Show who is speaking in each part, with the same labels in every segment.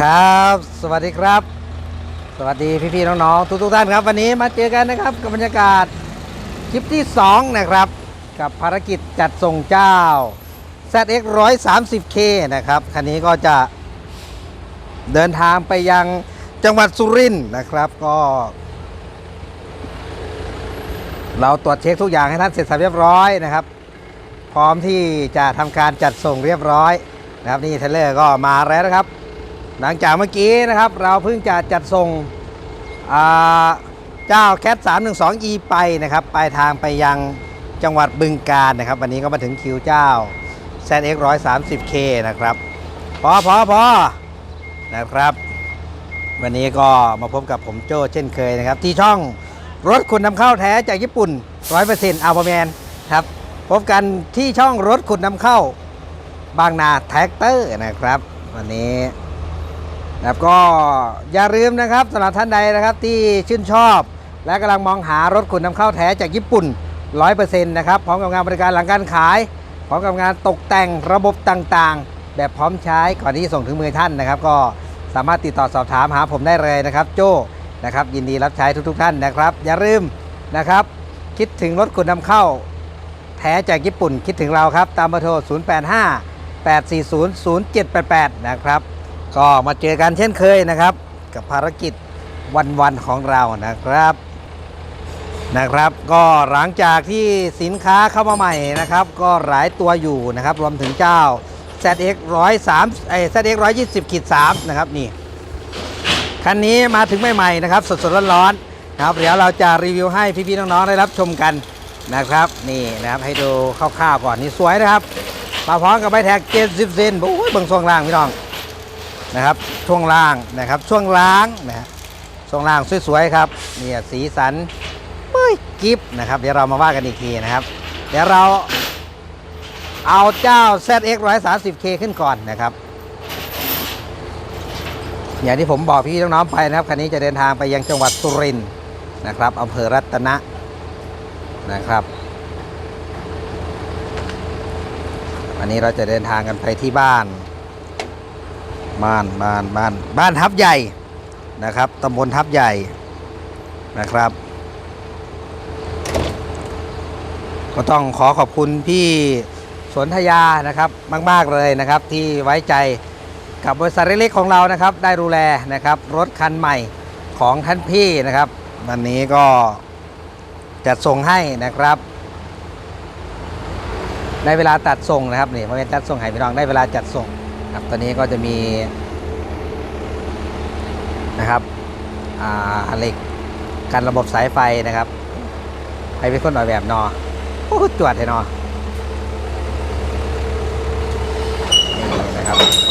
Speaker 1: ครับ สวัสดีครับ สวัสดีพี่ๆน้องๆทุกๆท่านครับ วันนี้มาเจอกันนะครับกับบรรยากาศคลิปที่ 2 นะครับ กับภารกิจจัดส่งเจ้า ZX 130K นะครับคันนี้ก็จะเดินทางไปยังจังหวัดสุรินทร์นะครับก็ เราตรวจเช็คทุกอย่างให้ท่านเสร็จสับเรียบร้อยนะครับ พร้อมที่จะทำการจัดส่งเรียบร้อยนะครับนี่เทเลอร์ก็มาแล้วนะครับ หลังจากเมื่อกี้นะครับ เราเพิ่งจะจัดส่งเจ้าแคท312 e ไปนะครับปลายทางไปยังจังหวัดบึงกาฬนะครับ วันนี้ก็มาถึงคิวเจ้า ZX 130K นะครับพอพอพอนะครับ วันนี้ก็มาพบกับผมโจ้เช่นเคยนะครับ ที่ช่องรถคุณนำเข้าแท้จากญี่ปุ่น100%อัล r แมนครับพบกันที่ช่องรถขุดนำเข้าบางนาแท็กเตอร์นะครับ วันนี้ นะครับก็อย่าลืมนะครับสำหรับท่านใดนะครับที่ชื่นชอบ และกำลังมองหารถขุดนำเข้าแท้จากญี่ปุ่น 100%นะครับพร้อมกับงานบริการหลังการขาย พร้อมกับงานตกแต่งระบบต่างๆ แบบพร้อมใช้ก่อนที่จะส่งถึงมือท่านนะครับ ก็สามารถติดต่อสอบถามหาผมได้เลยนะครับ โจ้นะครับยินดีรับใช้ทุกๆ ท่านนะครับ อย่าลืมนะครับ คิดถึงรถขุดนำเข้า แท้จากญี่ปุ่นคิดถึงเราครับตามเบอร์โทร 085 840 0788 นะครับ ก็มาเจอกันเช่นเคยนะครับ กับภารกิจวันๆของเรานะครับนะครับ ก็หลังจากที่สินค้าเข้ามาใหม่นะครับ ก็หลายตัวอยู่นะครับ รวมถึงเจ้า ZX 103ไอ้ ZX 120ขีด3นะครับนี่คันนี้มาถึงใหม่ๆนะครับ สดๆร้อนๆนะครับเดี๋ยวเราจะรีวิวให้พี่ๆน้องๆได้รับชมกันนะครับ นี่นะครับให้ดูคร่าวๆก่อนนี่สวยนะครับ มาพร้อมกับใบแท็ก70เซนโอ้ยเบิ่งช่วงล่างพี่น้อง นะครับ ช่วงล่างนะครับ ช่วงล้างนะฮะช่วงล่างสวยๆครับเนี่ยสีสันเฮ้ยกิฟนะครับ เดี๋ยวเรามาว่ากันอีกทีนะครับ เดี๋ยวเราเอาเจ้า ZX 130K ขึ้นก่อนนะครับ อย่างที่ผมบอกพี่น้องๆไปนะครับคันนี้จะเดินทางไปยังจังหวัดสุรินทร์นะครับอำเภอรัตนะนะครับวันนี้เราจะเดินทางกันไปที่บ้าน บ้านบ้านบ้านบ้านทับใหญ่นะครับตำบลทับใหญ่นะครับ ก็ต้องขอขอบคุณพี่สนธยานะครับมาก ๆ เลยนะครับ ที่ไว้ใจกับบริษัทเล็กๆของเรานะครับ ได้ดูแลนะครับ รถคันใหม่ของท่านพี่นะครับ วันนี้ก็จัดส่งให้นะครับได้เวลาตัดส่งนะครับนี่พอเป็นจัดส่งให้พี่น้องได้เวลาจัดส่ง ครับตอนนี้ก็จะมีนะครับอ่าเหล็กกันระบบสายไฟนะครับให้เป็นคนหน่อยแบบนอโอ้จวดเลยนอนี่นะครับ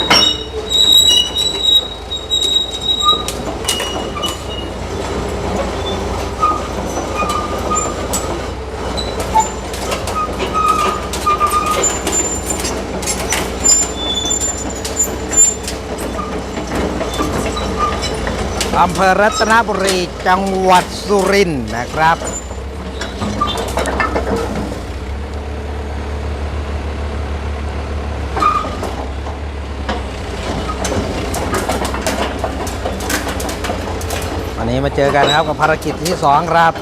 Speaker 1: อำเภอรัตนบุรีจังหวัดสุรินทร์นะครับ วันนี้มาเจอกันครับกับภารกิจที่ 2 ครับ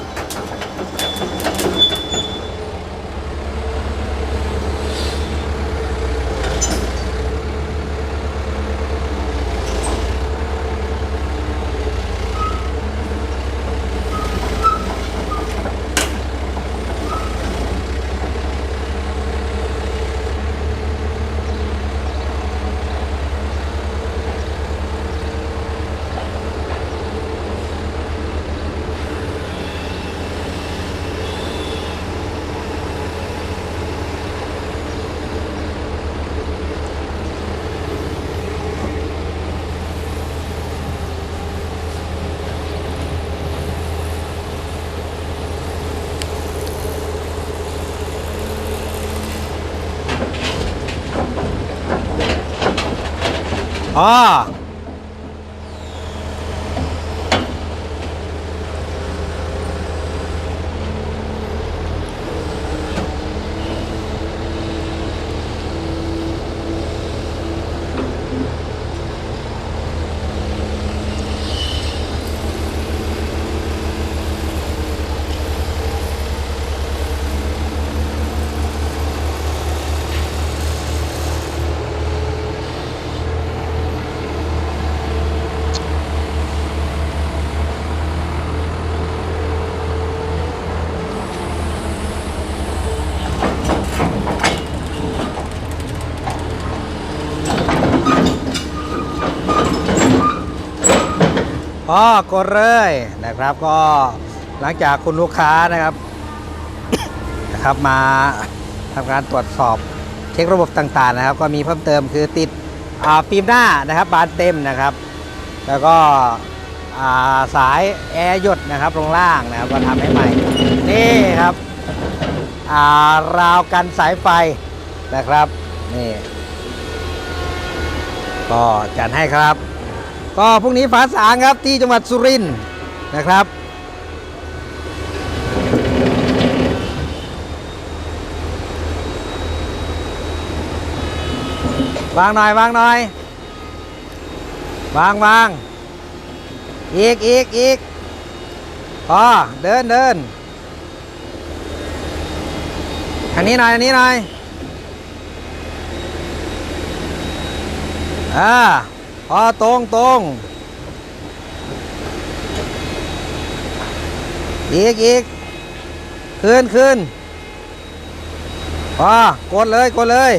Speaker 1: อ๋ พ่อกดเลยนะครับก็หลังจากคุณลูกค้านะครับนะครับมาทำการตรวจสอบเช็คระบบต่างๆนะครับ ก็มีเพิ่มเติมคือติดฟิล์มหน้านะครับบานเต็มนะครับ แล้วก็าสายแอร์หยดนะครับลงล่างนะครับก็ทำให้ใหม่นี่ครับาราวกันสายไฟนะครับนี่ก็จัดให้ครับ ก็พรุ่งนี้ฝาสางครับที่จังหวัดสุรินทร์นะครับวางหน่อยวางหน่อยวางวางอีกอีกอีกพอเดินเดินอันนี้หน่อยอันนี้หน่อยอ่า พอตรงตรงอีกอีกขึ้นขึ้นพอกดเลย กดเลย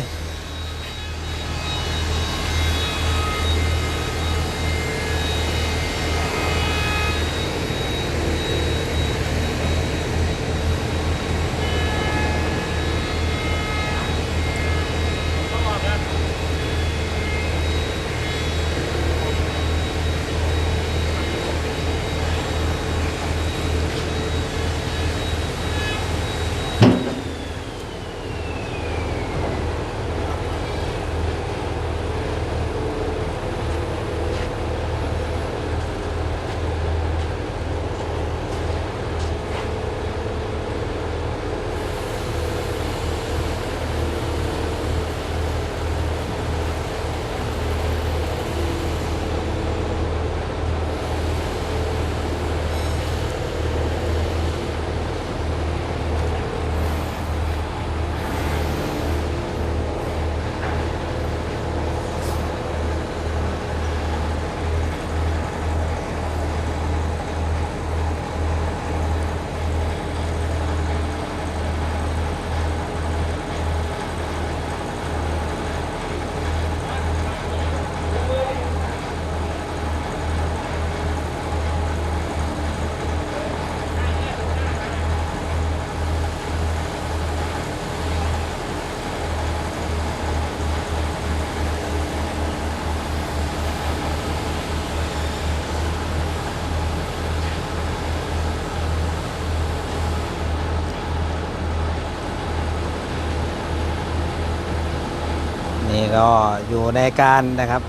Speaker 1: นี่ก็อยู่ในการนะครับ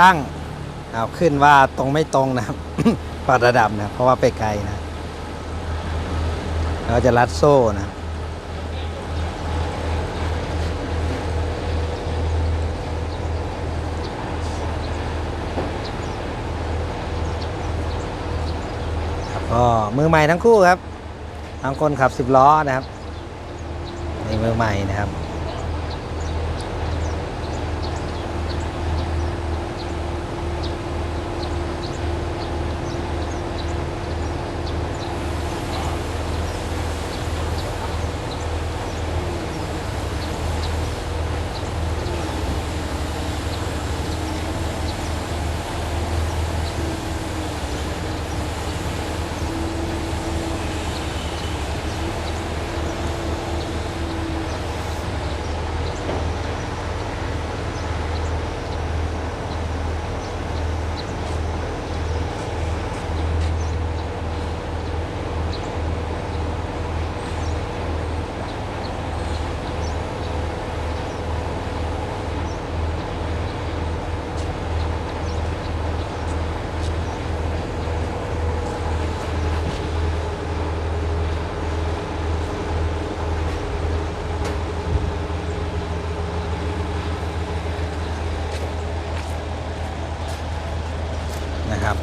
Speaker 1: ตั้งเอาขึ้นว่าตรงไม่ตรงนะครับปรับระดับนะเพราะว่าไปไกลนะเราจะรัดโซ่นะก็มือใหม่ทั้งคู่ครับทั้งคนขับสิบล้อนะครับนี่มือใหม่นะครับ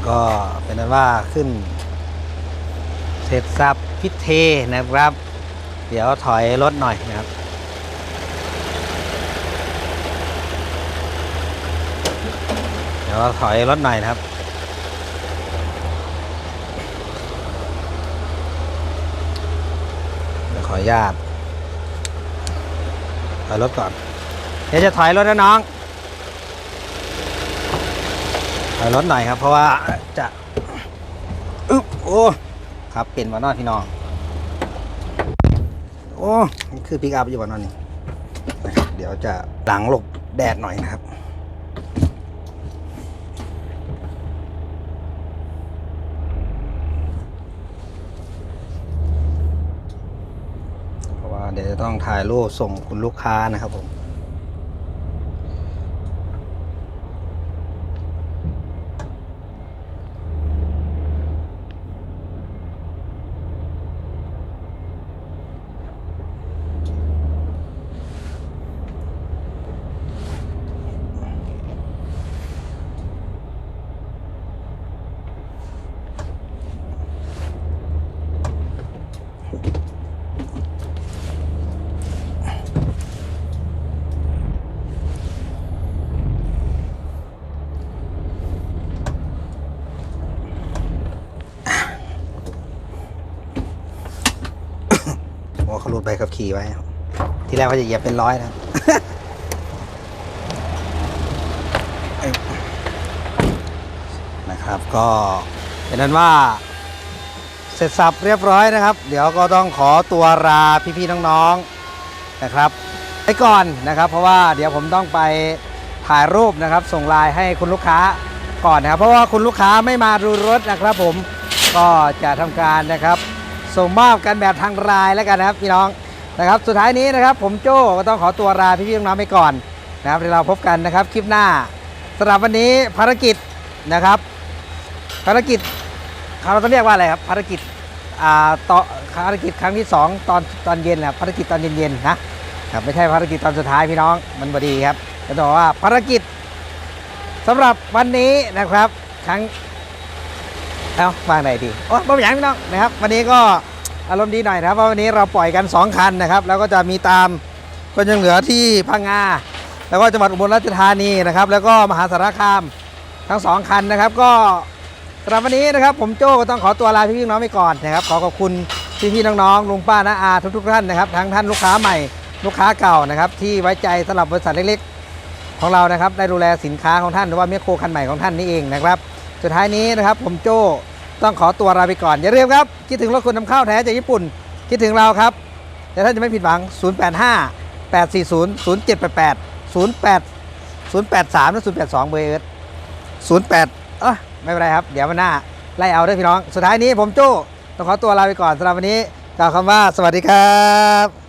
Speaker 1: ก็เป็นนั้น ว่าขึ้น เสร็จสับพิเทนะครับ เดี๋ยวถอยรถหน่อยนะครับ เดี๋ยวถอยรถหน่อยนะครับขออนุญาตถอยรถก่อน เดี๋ยวจะถอยรถนะน้องถอยรถหน่อยครับ เพราะว่าจะ โอ้ครับเป็นวานอนพี่น้องโอ้นี่คือปิกอัพอยู่วานอนนี่นะครับเดี๋ยวจะหลังหลบแดดหน่อยนะครับเพราะว่าเดี๋ยวจะต้องถ่ายรูปส่งคุณลูกค้านะครับผม โอ้เขารูดใบขับขี่ไว้ ที่แรกเขาจะเหยียบเป็นร้อยนะนะครับก็เป็นนั้นว่า สร็จสับเรียบร้อยนะครับ เดี๋ยวก็ต้องขอตัวลาพี่ๆน้องๆนะครับไปก่อนนะครับ เพราะว่าเดี๋ยวผมต้องไปถ่ายรูปนะครับ ส่งไลน์ให้คุณลูกค้าก่อนนะครับ เพราะว่าคุณลูกค้าไม่มาดูรถนะครับ ผมก็จะทำการนะครับ ส่งมอบกันแบบทางไลน์แล้วกันนะครับ พี่น้องนะครับ สุดท้ายนี้นะครับ ผมโจ้ก็ต้องขอตัวลาพี่ๆน้องๆไปก่อนนะครับเดี๋ยวเราพบกันนะครับคลิปหน้าสำหรับวันนี้ภารกิจนะครับ ภารกิจเราต้องเรียกว่าอะไรครับภารกิจ ต่อภารกิจครั้งที่ 2 ตอนตอนเย็นแหละภารกิจตอนเย็นๆนะครับไม่ใช่ภารกิจตอนสุดท้ายพี่น้องมันบดีครับจะบอกว่าภารกิจสำหรับวันนี้นะครับครั้งเอ้าวางไหนดีโอ้ไม่เป็นอย่างพี่น้องนะครับ วันนี้ก็อารมณ์ดีหน่อยนะครับเพราะวันนี้เราปล่อยกัน 2 คันนะครับ แล้วก็จะมีตามก็ยังเหลือที่พังงาแล้วก็จังหวัดอุบลราชธานีนะครับ แล้วก็มหาสารคามทั้งสองคันนะครับ ก็ สำหรับวันนี้นะครับผมโจ้ก็ต้องขอตัวลาพี่ๆน้องไปก่อนนะครับขอขอบคุณพี่ๆน้องๆลุงป้าน้าอาทุกๆท่านนะครับทั้งท่านลูกค้าใหม่ลูกค้าเก่านะครับที่ไว้ใจสำหรับบริษัทเล็กๆ ของเรานะครับได้ดูแลสินค้าของท่านหรือว่าเมคโครคันใหม่ของท่านนี่เองนะครับสุดท้ายนี้นะครับผมโจ้ต้องขอตัวลาไปก่อน อย่าลืมครับ คิดถึงรถคุณนำเข้าแท้จากญี่ปุ่น คิดถึงเราครับแต่ท่านจะไม่ผิดหวัง 085 840 0788 08 083และ082 เบอร์เอิร์ธ08เอ้ย ไม่เป็นไรครับ เดี๋ยววันหน้าไล่เอาด้วยพี่น้อง สุดท้ายนี้ผมจู้ต้องขอตัวลาไปก่อนสำหรับวันนี้กล่าวคำว่าสวัสดีครับ